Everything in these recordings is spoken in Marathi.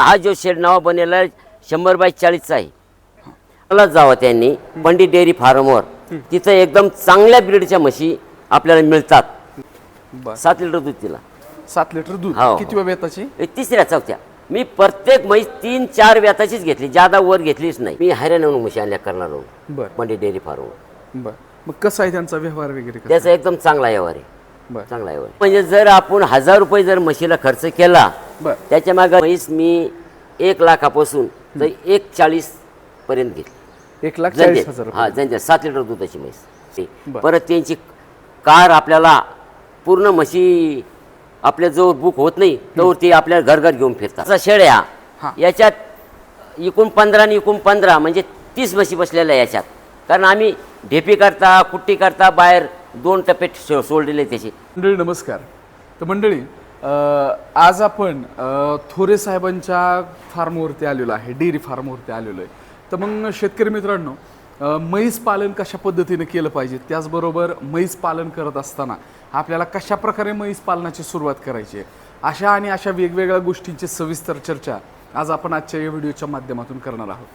हा जो शेड नावा बनेला शंभर बाय चाळीसचा आहे. मला जावं त्यांनी. पंडित डेअरी फार्मवर. तिथं एकदम चांगल्या ब्रीडच्या म्हशी आपल्याला मिळतात. सात लिटर दूध तिला. सात लिटर दूध? हो. किती वेताची हे तिसऱ्या चौथ्या. मी प्रत्येक म्हैस तीन चार व्याताचीच घेतली. जादा वर घेतलीच नाही. मी हैराण म्हणून म्हशी आणल्या करणार बर. पंडित डेअरी फार्मवर. बर. मग कसा आहे त्यांचा व्यवहार वगैरे कसा? त्याचा एकदम चांगला व्यवहार आहे. बर. चांगला व्यवहार म्हणजे जर आपण हजार रुपये जर म्हशीला खर्च केला बर. त्याच्यामागे म्हैस मी एक लाखापासून तर एक चाळीस पर्यंत घेतली. एक लाख चाळीस जंजेत हजार हा जंजेत सात लिटर दुधाची म्हैस. परत त्यांची कार आपल्याला पूर्ण म्हशी आपल्या जवळ बुक होत नाही तर ती आपल्या घर घर घेऊन फिरतात. शेळ्या. याच्यात एकूण पंधरा आणि एकूण पंधरा म्हणजे तीस म्हशी बसलेल्या आहे याच्यात. कारण आम्ही ढेपी करता कुट्टी करता बाहेर दोन टप्पे सोडलेले त्याचे. मंडळी नमस्कार. तर मंडळी आज आपण थोरे साहेबांच्या फार्मवरती आलेलो आहे डेअरी फार्मवरती आलेलो आहे. तर मग शेतकरी मित्रांनो म्हैस पालन कशा पद्धतीने केलं पाहिजे? त्याचबरोबर म्हैस पालन करत असताना आपल्याला कशा प्रकारे म्हैस पालनाची सुरुवात करायची? आहे अशा आणि अशा वेगवेगळ्या गोष्टींची सविस्तर चर्चा आज आपण आजच्या या व्हिडिओच्या माध्यमातून करणार आहोत.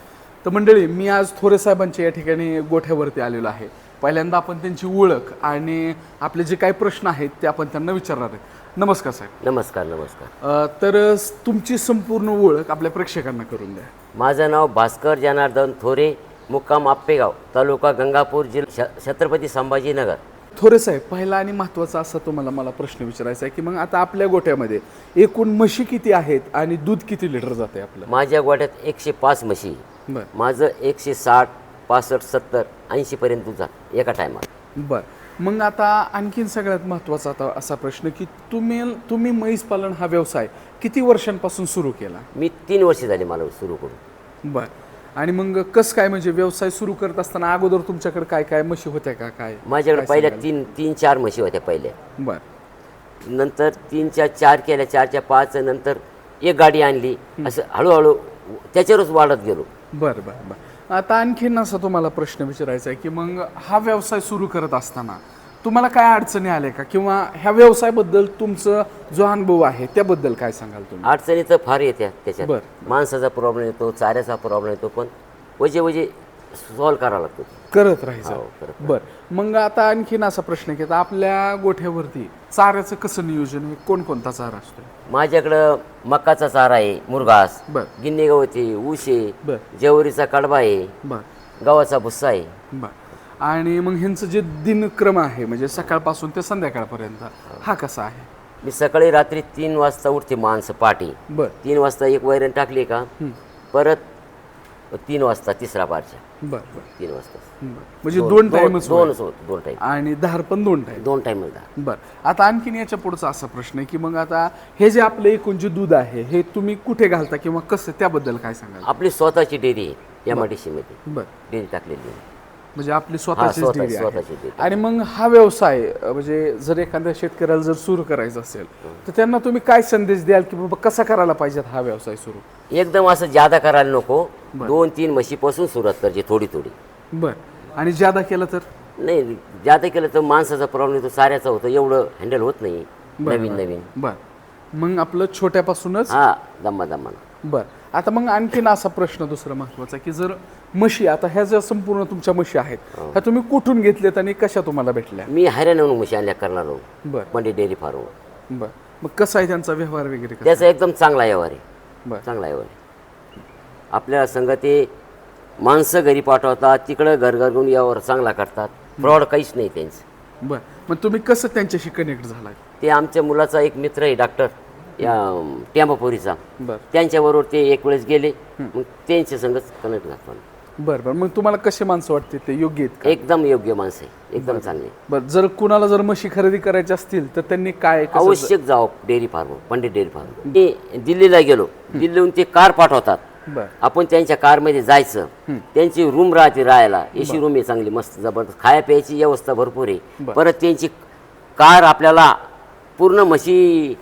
तर मंडळी मी आज थोरे साहेबांच्या या ठिकाणी गोठ्यावरती आलेलो आहे. पहिल्यांदा आपण त्यांची ओळख आणि आपले जे काही प्रश्न आहेत ते आपण त्यांना विचारणार आहे नमस्कार साहेब. नमस्कार नमस्कार. अ, तर तुमची संपूर्ण ओळख आपल्या प्रेक्षकांना करून द्या. माझं नाव भास्कर जनार्दन थोरे मुक्काम आप्पेगाव तालुका गंगापूर जिल्हा छ- छत्रपती संभाजीनगर. थोरे साहेब पहिला आणि महत्त्वाचा असा तुम्हाला मला प्रश्न विचारायचा आहे की मग आता आपल्या गोठ्यामध्ये एकूण म्हशी किती आहेत आणि दूध किती लिटर जाते आपलं? माझ्या गोट्यात एकशे पाच म्हशी बर. माझं एकशे साठ पासष्ट सत्तर ऐंशीपर्यंत जात एका टायमात बर. मग आता आणखीन सगळ्यात महत्त्वाचा आता असा प्रश्न की तुम्ही तुम्ही म्हैस पालन हा व्यवसाय किती वर्षांपासून सुरू केला? मी तीन वर्ष झाली मला सुरू करून. बर. आणि मग कसं काय म्हणजे व्यवसाय सुरू करत असताना अगोदर तुमच्याकडे काय काय म्हशी होत्या का? काय माझ्याकडे काय पहिल्या सांगाल? तीन तीन चार म्हशी होत्या पहिल्या. बर. नंतर तीनच्या चार केल्या चारच्या पाच नंतर एक गाडी आणली. असं हळूहळू त्याच्यावरच वाढत गेलो. बर बर बर. आता आणखीन असा तुम्हाला प्रश्न विचारायचा आहे की मग हा व्यवसाय सुरू करत असताना तुम्हाला काय अडचणी आल्या का? किंवा ह्या व्यवसायाबद्दल तुमचं जो अनुभव आहे त्याबद्दल काय सांगाल तुम्ही? अडचणी तर फार येत्या त्याच्यात. बरं. माणसाचा प्रॉब्लेम येतो चाऱ्याचा प्रॉब्लेम येतो पण वजे वजे सॉल्व करावा लागतो. करत राहायचं. हो, करत बर. मग आता आणखीन असा प्रश्न की आता आपल्या गोठ्यावरती चाऱ्याचं कसं नियोजन आहे? कोणकोणता चारा असतो माझ्याकडं मकाचा चारा आहे मुरघास बर. गिन्नी गवती ऊस आहे बर. जेवरीचा कडबा आहे बर. गव्हाचा भुस्सा आहे. बर. आणि मग ह्यांचं जे दिनक्रम आहे म्हणजे सकाळपासून ते संध्याकाळपर्यंत हा कसा आहे? मी सकाळी रात्री तीन वाजता उठते माणसं पाठी. बर. तीन वाजता एक वैरण टाकली का. परत तीन वाजता तिसरा पारच्या बर बर. तीन वाजता. बर. म्हणजे दोन टाइमच दोन दोन टाईम. आणि धार पण दोन टाइम दोन टाईम बर. आता आणखीन याच्या पुढचा असा प्रश्न आहे की मग आता हे जे आपलं एकूण जे दूध आहे हे तुम्ही कुठे घालता किंवा कसं त्याबद्दल काय सांगाल? आपली स्वतःची डेअरी आहे एम आय डी मध्ये. बर. डेअरी टाकलेली आहे. म्हणजे आपली स्वतःचीच स्वतः- स्वतःची आहे. आणि मग हा व्यवसाय अ, म्हणजे जर एखाद्या शेतकऱ्याला जर सुरू करायचा असेल तर त्यांना तुम्ही काय संदेश द्याल की बाबा कसा करायला पाहिजे हा व्यवसाय सुरू? एकदम असं जादा करायला नको. दोन तीन म्हशीपासून सुरुवात करायची थोडी थोडी. बर. आणि ज्यादा केलं तर? नाही जादा केलं तर माणसाचा प्रॉब्लेम येतो साऱ्याचा होतो. एवढं हँडल होत नाही. नवीन नवीन. बर. मग आपलं छोट्यापासूनच? हा दम्मा दम्मा. बर. आता मग आणखीन असा प्रश्न दुसरा महत्त्वाचा की जर म्हशी आता ह्या ज्या संपूर्ण तुमच्या म्हशी आहेत ह्या तुम्ही कुठून घेतल्यात आणि कशा तुम्हाला भेटल्या? मी म्हणून म्हशी आणल्या करणार बर. पंडित डेअरी फार्मवर बर. मग कसा आहे त्यांचा व्यवहार वगैरे कसा? त्याचा एकदम चांगला व्यवहार आहे. बर. चांगला व्यवहार आहे. आपल्या संघ ते माणसं घरी पाठवतात तिकडं घर घर घेऊन व्यवहार चांगला करतात. फ्रॉड काहीच नाही त्यांचं. बर. मग तुम्ही कसं त्यांच्याशी कनेक्ट झालाय ते आमच्या मुलाचा एक मित्र आहे डॉक्टर या टेंबापुरीचा. बर. त्यांच्याबरोबर ते एक वेळेस गेले. मग त्यांच्या संगच कनेक्ट झालो. बर बर. मग तुम्हाला कसे माणसं वाटते? ते योग्य आहेत का? एकदम योग्य माणसं आहे एकदम चांगले. बर जर कुणाला जर म्हशी खरेदी करायची असतील तर त्यांनी काय कसं- आवश्यक जावं dairy farm Pandit dairy farm. मी दिल्लीला गेलो. दिल्लीहून ते कार पाठवतात. बर. आपण त्यांच्या कारमध्ये जायचं. त्यांची रूम राहते राहायला. एसी रूम आहे चांगली मस्त जबरदस्त. खाया प्यायची व्यवस्था भरपूर आहे. परत त्यांची कार आपल्याला पूर्ण म्हशी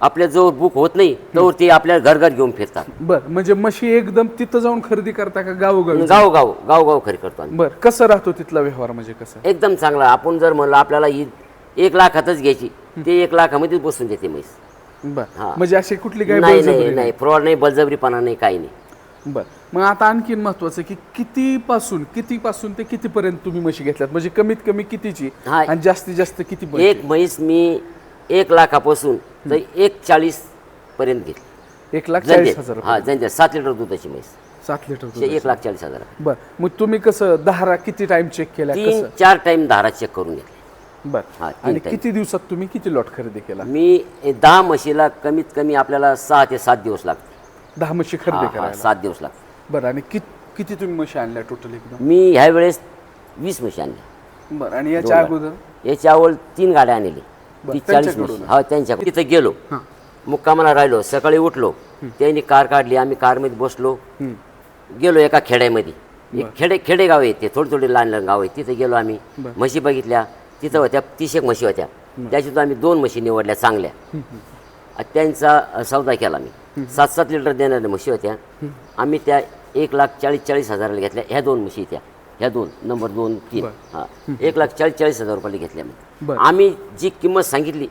आपल्या जवळ बुक होत नाही तर ते आपल्या घर घर घेऊन फिरतात. बर म्हणजे म्हशी एकदम तिथं जाऊन खरेदी करता का गावोगावी? गाव गाव गाव गाव खरी करतो आम्ही. बर कसं राहतो तिथला व्यवहार म्हणजे कसं? एकदम चांगला. आपण जर म्हणलं आपल्याला ही एक लाखातच घ्यायची ते एक लाखामध्येच बसून देते म्हैस. बर हा. म्हणजे अशी कुठली काय नाही नाही नाही फ्रॉड नाही बळजबरीपणा नाही काही नाही. बर मग आता आणखीन महत्वाचं की किती पासून किती पासून ते किती पर्यंत तुम्ही म्हशी घेतल्यात? म्हणजे कमीत कमी कितीची? हा. आणि जास्तीत जास्त किती पर्यंत? एक म्हैस मी एक लाखापासून तर एक चाळीस पर्यंत घेतली. एक लाख चाळीस हजार. हा जंजेत सात लिटर दुधाची म्हैस. सात लिटर एक लाख चाळीस हजार. बर. मग तुम्ही कसं दहा किती टाइम चेक केला तीन कसं? चार टाइम धारा चेक करून घेतले. बर. हा, तीन आणि time. किती दिवसात तुम्ही किती लॉट खरेदी केला? मी दहा म्हशीला कमीत कमी आपल्याला सहा ते सात दिवस लागते दहा म्हशी हा, खरेदी हा, करायला. सात दिवस लागते बरं आणि कित- किती तुम्ही म्हशी आणल्या टोटल एकदम? मी ह्या वेळेस वीस म्हशी आणल्या. बरं आणि याच्या दोन अगोदर? याच्या अगोदर तीन गाड्या आणली ती चाळीस? म्हशी हा त्यांच्या तिथं गेलो. हां. मुक्कामाला राहिलो. सकाळी उठलो. त्यांनी कार काढली. आम्ही कारमध्ये बसलो. हं. गेलो एका खेड्यामध्ये. एक खेडे खेडेगाव आहे ते. थोडे थोडे लहान लहान गाव आहे. तिथे गेलो आम्ही. म्हशी बघितल्या. तिथं होत्या. तीस एक म्हशी होत्या. त्याच्यातून आम्ही दोन म्हशी निवडल्या चांगल्या. त्यांचा सौदा केला मी सात सात लिटर देणाऱ्या म्हशी होत्या. आम्ही त्या एक लाख चाळीस चाळीस हजाराला घेतल्या. ह्या दोन म्हशी त्या. ह्या दोन नंबर दोन तीन. हा. एक लाख चाळीस चाळीस हजार रुपयाला घेतल्या मी बरं. आम्ही जी किंमत सांगितली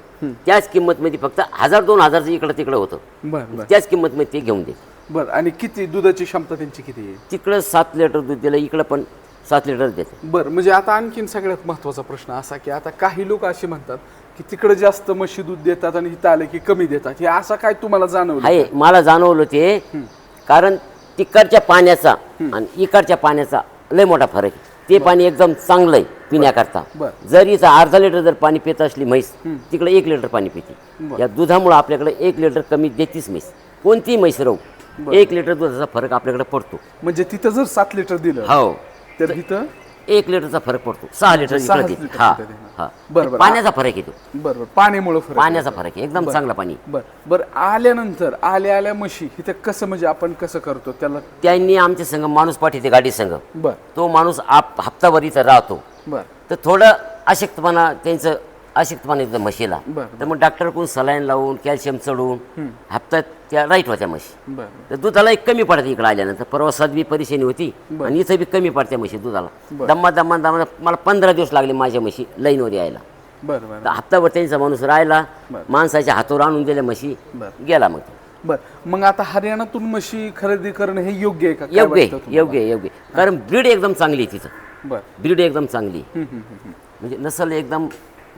त्याच किंमतमध्ये फक्त हजार दोन हजारचं इकडं तिकडं होतं. बरं बरं. त्याच किंमतमध्ये ते घेऊन दे. बरं आणि किती दुधाची क्षमता त्यांची किती आहे? तिकडं सात लिटर दूध दिलं इकडं पण सात लिटर देतं. बरं म्हणजे आता आणखीन सगळ्यात महत्त्वाचा प्रश्न असा की आता काही लोक असे म्हणतात की तिकडे जास्त म्हशी दूध देतात आणि इथं आले की कमी देतात. हे असं काय तुम्हाला जाणवलं आहे मला जाणवलं ते कारण तिकडच्या पाण्याचा आणि इकडच्या पाण्याचा लय मोठा फरक आहे. ते पाणी एकदम चांगलं आहे पिण्याकरता. बरं. जर अर्धा लिटर जर पाणी पित असली म्हैस तिकडे एक लिटर पाणी पिते. या दुधामुळे आपल्याकडे एक लिटर कमी देतीच म्हैस. कोणतीही म्हैस राहू एक लिटर दुधाचा फरक आपल्याकडे पडतो. म्हणजे तिथं जर सात लिटर दिलं हो. तर इथं एक लिटरचा फरक पडतो. सहा लिटर सहा इकडे लिटर हा. हा. बरं, बरं. पाण्याचा फरक येतो. बरं बरं. पाण्यामुळे फरक पाण्याचा फरक आहे. एकदम चांगला पाणी बर. बर आल्यानंतर आल्या आल्या म्हशी इथं कसं म्हणजे आपण कसं करतो? त्याला त्यांनी आमच्या संघ माणूस पाठवते गाडी संघ. बर. तो माणूस आप हप्ताभर इथं राहतो. बर. तर थोडं अशक्तपणा त्यांचं अशक्तपणा येतं म्हशीला. बरं. तर मग डॉक्टरकडून सलाईन लावून कॅल्शियम चढवून हप्त्यात त्या राईट होत्या म्हशी. बर तर दुधाला एक कमी पडते इकडे आल्यानंतर. प्रवासात बी परेशानी होती आणि इथं बी कमी पडते म्हशी दुधाला. दम्मा दम्मा दम्मा मला पंधरा दिवस लागले माझ्या म्हशी लाईनवर यायला. बर बर. तर हप्ताभर त्यांचा माणूस राहिला. माणसाच्या हातावर आणून दिल्या म्हशी. गेला मग बर. मग आता हरियाणातून म्हशी खरेदी करणं हे योग्य आहे का? काय योग्य वाटतं आहे योग्य आहे योग्य आहे. कारण ब्रीड एकदम चांगली आहे तिथं? बर. ब्रीड एकदम चांगली आहे. हम्म, हम्म, हम्म, म्हणजे नसल एकदम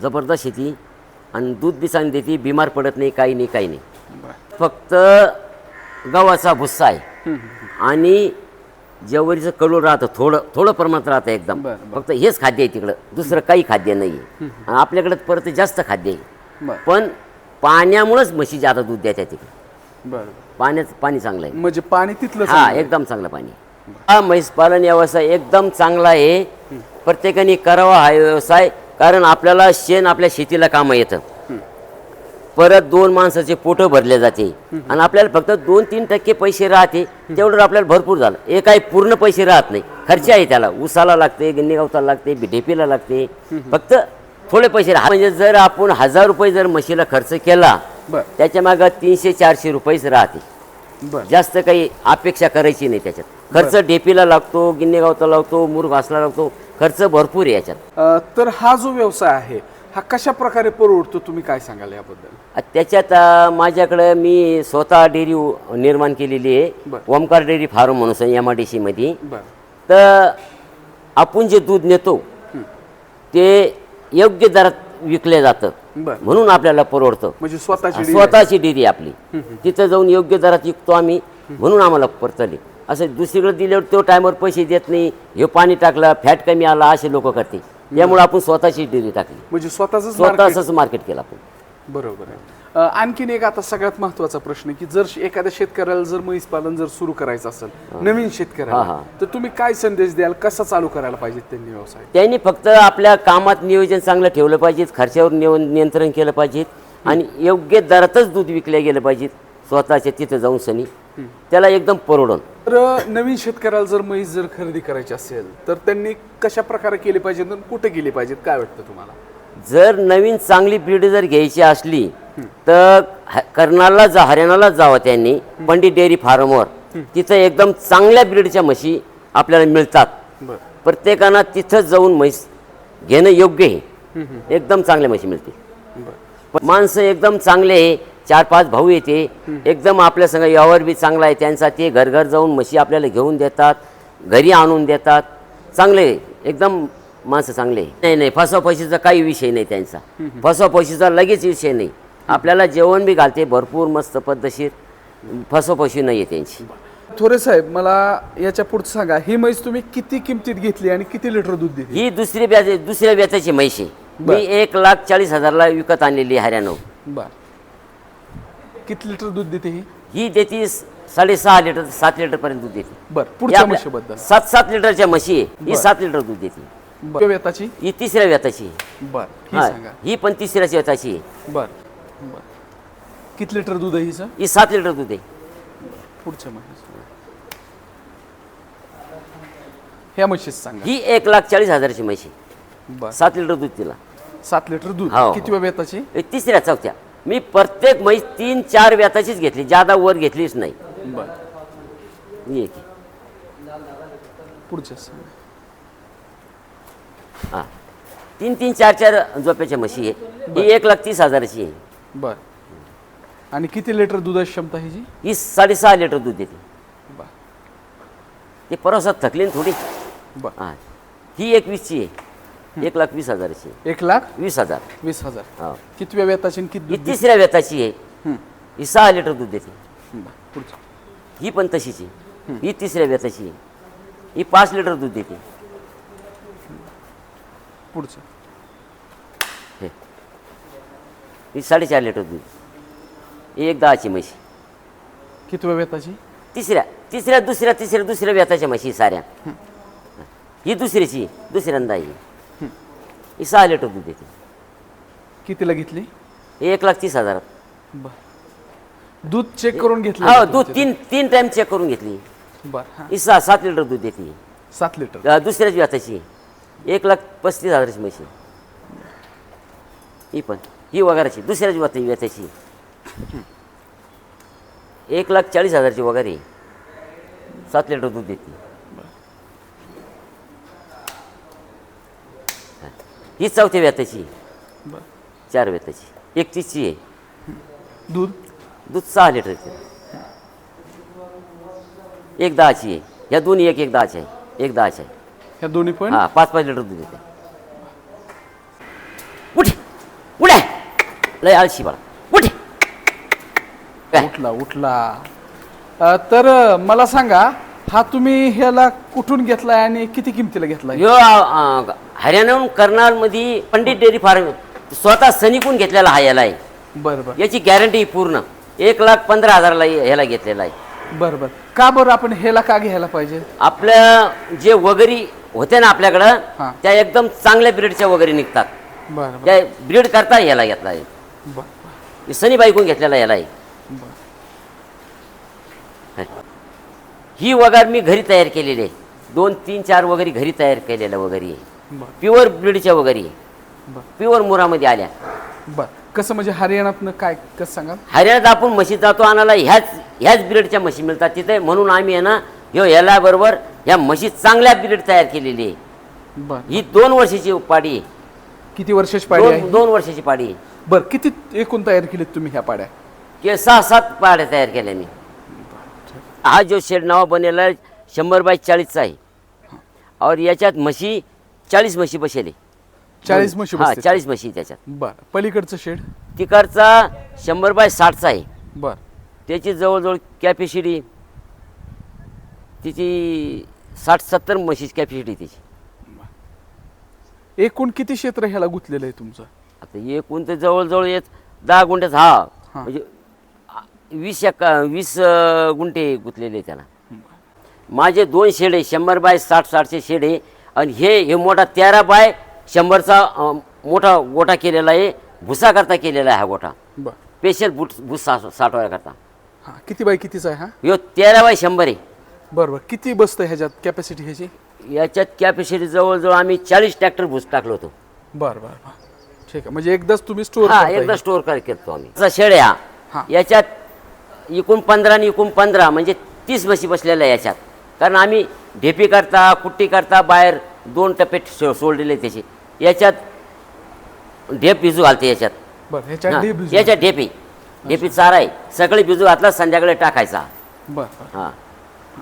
जबरदस्त येते आणि दूध बी चांगली देते बिमार पडत नाही काही नाही काही नाही. फक्त गव्हाचा भुस्सा आहे. आणि ज्वारीचं कडू राहतं थोडं थोडं प्रमाणात राहतं एकदम. फक्त हेच खाद्य आहे तिकडं. दुसरं काही खाद्य नाही आहे आणि आपल्याकडे परत जास्त खाद्य आहे. पण पाण्यामुळंच म्हशी जादा दूध देतात तिकडे. बर पाण्याचं पाणी चांगलं आहे. म्हणजे पाणी तिथलं हा एकदम चांगलं पाणी हा म्हैस पालन व्यवसाय एकदम चांगला आहे. प्रत्येकाने करावा हा व्यवसाय. कारण आपल्याला शेण आपल्या शेतीला कामं येतं. परत दोन माणसाचे पोट भरले जाते. आणि आपल्याला फक्त दोन तीन टक्के पैसे राहते तेवढं आपल्याला भरपूर झालं. हे काही पूर्ण पैसे राहत नाही. खर्च आहे त्याला. उसाला लागते गिन्नी गवताला लागते ढेपीला लागते. फक्त थोडे पैसे राहत. म्हणजे जर आपण हजार रुपये जर म्हशीला खर्च केला त्याच्या मागं तीनशे चारशे रुपयेच राहते. जास्त काही अपेक्षा करायची नाही त्याच्यात. खर्च डेपीला लागतो गिन्ने गावता लागतो मुर घासला लागतो. खर्च भरपूर आहे याच्यात. अ, तर हा जो व्यवसाय आहे हा कशा प्रकारे परवडतो तुम्ही काय सांगाल याबद्दल? आ, त्याच्यात आ, माझ्याकडे मी स्वतः डेअरी उ- निर्माण केलेली आहे बरं. ओमकार डेअरी फार्म म्हणून एम आय डी सीमध्ये बर. तर आपण जे दूध नेतो ते योग्य दरात विकले जातं. बर. म्हणून आपल्याला परवडतं म्हणजे स्वतःची स्वतःची डेअरी आपली. तिथं जाऊन योग्य दरात विकतो आम्ही म्हणून आम्हाला परतले असं दुसरीकडे दिल्यावर तो टायमावर पैसे देत नाही. हे पाणी टाकलं फॅट कमी आला असे लोक करते त्यामुळे आपण स्वतःची डेअरी टाकली. म्हणजे स्वतःच स्वतःच मार्केट केलं आपण. बरोबर आहे. आणखीन एक आता सगळ्यात महत्त्वाचा प्रश्न की जर एखाद्या शेतकऱ्याला जर म्हैस पालन जर सुरू करायचं असेल नवीन शेतकऱ्याला. तर तुम्ही काय संदेश द्याल? कसा चालू करायला पाहिजे त्यांनी व्यवसाय? त्यांनी फक्त आपल्या कामात नियोजन चांगलं ठेवलं पाहिजे खर्चावर नियो नियंत्रण केलं पाहिजे आणि योग्य दरातच दूध विकले गेलं पाहिजे स्वतःच्या तिथं जाऊन सनी. त्याला एकदम परवडून तर नवीन शेतकऱ्याला जर म्हैस जर खरेदी करायची असेल तर त्यांनी कशा प्रकारे केली पाहिजे आणि कुठे गेली पाहिजेत काय वाटतं तुम्हाला? जर नवीन चांगली ब्रीड जर घ्यायची असली तर ह- कर्नालला जा हरियाणालाच जावं त्यांनी पंडित डेअरी फार्मवर. तिथं एकदम चांगल्या ब्रीडच्या म्हशी आपल्याला मिळतात. बरं. प्रत्येकानं तिथं जाऊन म्हैस घेणं योग्य आहे. एकदम चांगल्या म्हशी मिळते बरं. माणसं एकदम चांगले आहे. चार पाच भाऊ येते. एकदम आपल्या संग यावर बी चांगला आहे. त्यांचा ते घर घर जाऊन म्हशी आपल्याला घेऊन देतात. घरी आणून देतात. चांगले एकदम माणसं चांगले नाही नाही. फसवाफशीचा काही विषय नाही त्यांचा. फसवाफशीचा लगेच विषय नाही. आपल्याला जेवण बी घालते. भरपूर मस्त पद्धतशीर फसवाफशी नाही आहे त्यांची. थोरे साहेब मला याच्या पुढचं सांगा. ही म्हैस तुम्ही किती किमतीत घेतली आणि किती लिटर दूध देते ही दुसरी व्याज दुसऱ्या व्याजाची म्हैस आहे. मी एक लाख चाळीस हजारला विकत आणलेली आहे हरियाणा. बर. किती लिटर दूध देते ही? ही देती साडेसहा लिटर सात लिटर पर्यंत दूध देते. बर पुढच्या आपल्या- म्हशीबद्दल सात सात लिटरच्या म्हशी आहे ही सात लिटर दूध देते. बर. वेताची ही तिसऱ्या व्यताची आहे. बर ही हा, सांगा. ही पण तिसऱ्याची व्यताची आहे. बर बर. किती लिटर दूध आहे हिचं ही सात लिटर दूध आहे. पुढच्या म्हशीचं ह्या म्हशीच सांगा. ही एक लाख चाळीस हजाराची म्हशी. बर. सात लिटर दूध तिला. सात लिटर दूध. हो. किती वेळ वेताची ही तिसऱ्या चौथ्या. मी प्रत्येक म्हैस तीन चार व्यताचीच घेतली जादा वर घेतलीच नाही. बर. ही एक आहे. पुढच्या हा. तीन तीन चार चार झोप्याच्या म्हशी आहे. ही एक लाख तीस हजाराची आहे. बर. आणि किती लिटर दुधाची क्षमता हिची? ही साडेसहा लिटर दूध देते. बर. ते प्रवासात थकली ना थोडी. बर. हा. ही एक वीसची आहे. एक लाख वीस हजाराची. आहे. एक लाख वीस हजार. वीस हजार. हा. किती वेळ वेताची आणि किती ही दूध तिसऱ्या व्यताची आहे. हं. सहा लिटर दूध देते. पुढचं. ही पण तशीच. आहे ही तिसऱ्या व्यताची आहे. ही पाच लिटर दूध देते. पुढचं. हे. ही साडेचार लिटर दूध. ही एक दहाची म्हशी. किती वेळ वेताची तिसऱ्या. तिसऱ्या दुसऱ्या तिसऱ्या दुसऱ्या व्यताच्या म्हशी साऱ्या. ही. दुसऱ्याची दुसऱ्यांदा ही ही सहा लिटर दूध देते. कितीला घेतली? ही एक लाख तीस हजारात बर. दूध चेक करून घेतलं हो का दूध तुमच्या तीन तीन टाइम चेक करून घेतली. इथं? बर हा. ही सहा सात लिटर दूध देते सात लिटर. अ, दुसऱ्याच व्यताची एक लाख पस्तीस हजाराची म्हशी. ही पण. ही वगाराची. दुसऱ्याच व्यथा व्यथाची एक लाख चाळीस हजारची वगैरे. सात लिटर दूध देते. ही चौथ्या व्यथाची बर. चार व्यथाची. एक तीसची आहे. दूध? दूध सहा लिटर येते एक दहाची आहे. ह्या दोन्ही एक एक दहाची आहे. एक दहाची आहे. ह्या दोन्ही पण? हा पाच पाच लिटर दूध देते उठ! उड्या लय आळशी बाळा. उठ! काय? उठला उठला. अ, तर मला सांगा हा तुम्ही ह्याला कुठून घेतलाय आणि किती किमतीला घेतलाय? हरियाणा कर्नालमध्ये पंडित डेअरी फार्म स्वतः सनिकून घेतलेला हा याला आहे. बर बर. याची गॅरंटी पूर्ण. एक लाख पंधरा हजाराला ह्याला घेतलेला आहे. बर बर. का बरं आपण ह्याला का घ्यायला पाहिजे? आपल्या जे वगैरे होते ना आपल्याकडं हा. त्या एकदम चांगल्या ब्रीडच्या वगैरे निघतात. बर त्या ब्रीड करता याला घेतला आहे. बर हे सनी बायकून घेतलेला याला आहे. बर. ही. वगार मी घरी तयार केलेली आहे. दोन तीन चार वगैरे घरी तयार केलेल्या वगैरे आहे. बर. प्युअर ब्रीडच्या वगैरे. आहे बर. प्युअर मुरामध्ये आल्या. बर. कसं म्हणजे हरियाणातनं काय कसं सांगा हरियाणात आपण म्हशी जातो आणायला ह्याच ह्याच ब्रीडच्या म्हशी मिळतात तिथे. म्हणून आम्ही आहे ना ह्यो याला बरोबर ह्या म्हशी चांगल्या ब्रीड तयार केलेली आहे. बर. ही दोन वर्षाची पाडी आहे. किती वर्षाची पाडी दोन आहे? दोन वर्षाची पाडी आहे. बर. किती एकूण तयार केलीत तुम्ही ह्या पाड्या? की सहा सात पाड्या तयार केल्या मी. हा जो शेड नावा बनेला आहे, शंभर बाय चाळीसचा आहे. और याच्यात म्हशी चाळीस म्हशी बसेले. चाळीस म्हशी हा बसतात. चाळीस म्हशी त्याच्यात. बर. पलीकडचं शेड? तिकडचा शंभर बाय साठचा आहे. बर. त्याची जवळजवळ कॅपॅसिटी तिची साठ सत्तर म्हशीची कॅपॅसिटी त्याची एकूण किती क्षेत्र ह्याला गुंतलेलं आहे तुमचं? आता एकूण तर जवळजवळ येत दहा गुंठ्यात हा. हा. म्हणजे आ, वीस एक वीस अं, गुंठे गुंतलेले त्याला. माझे दोन शेड आहे शंभर बाय साठ साठचे शेड आहे. आणि हे हे मोठा तेरा बाय शंभरचा मोठा गोठा केलेला आहे भुसा करता केलेला आहे हा गोठा. बर. स्पेशल बुट भूस साठवायकरता हा किती बाय कितीचा आहे हा? ह्यो तेरा बाय शंभर आहे. बरं बरं. किती बसतं ह्याच्यात कॅपॅसिटी ह्याची? याच्यात कॅपॅसिटी जवळजवळ आम्ही चाळीस ट्रॅक्टर भूस टाकलो होतो. बरं बरं बरं. ठीक आहे. म्हणजे एकदाच तुम्ही स्टोअर हा एकदा स्टोअर कर करतो आम्ही. असा शेड आहे हा. हा. याच्यात एकूण पंधरा आणि एकूण पंधरा म्हणजे तीस म्हशी बसलेल्या आहे याच्यात. कारण आम्ही ढेपी करता कुट्टी करता बाहेर दोन टप्पे सो- सोडलेले त्याचे. याच्यात ढेप भिजू घालते याच्यात. याच्यात ढेपी. हे पी चारा आहे. सकाळी भिजू घातला संध्याकाळी टाकायचा. हा.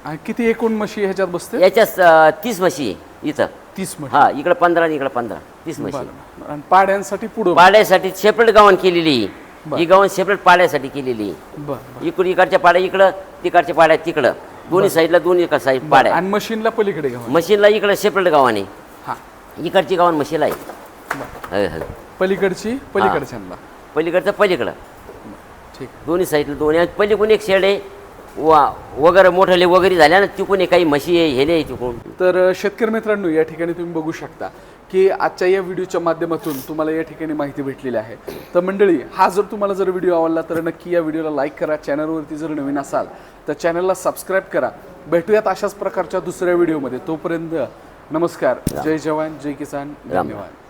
आणि किती एकूण म्हशी ह्याच्यात बसते? याच्या तीस म्हशी आहे इथं. तीस हा इकडं पंधरा आणि इकडं पंधरा. तीस म्हशी. आणि पाड्यांसाठी पुढं पाड्यासाठी सेपरेट गावन केलेली. ही गावन सेपरेट पाड्यासाठी केलेली. इकडून इकडच्या पाड्या इकडं तिकडच्या पाड्या तिकडं. दोन्ही साईडला दोन्ही एका साईड पाड्या आणि मशीनला पलीकडे मशीनला इकडं सेपरेट गावाने. हा. इकडची गावन म्हशीला आहे. पलीकडची पलीकडच्यांना. पलीकडचं पलीकडं. ठीक. दोन्ही साईडला दोन्ही. पलीकडून एक शेड आहे. वा वगैरे मोठले वगैरे झाल्या ना तिकून काही म्हशी आहे हेले आहे तिकून. तर शेतकरी मित्रांनो या ठिकाणी तुम्ही बघू शकता. की आजच्या या व्हिडिओच्या माध्यमातून तुम्हाला या ठिकाणी माहिती भेटलेली आहे. तर मंडळी हा जर तुम्हाला जर व्हिडिओ आवडला तर नक्की या व्हिडिओला लाईक करा. चॅनलवरती जर नवीन असाल तर चॅनलला सबस्क्राईब करा. भेटूयात अशाच प्रकारच्या दुसऱ्या व्हिडिओमध्ये. तोपर्यंत नमस्कार. जय जवान जय किसान. धन्यवाद.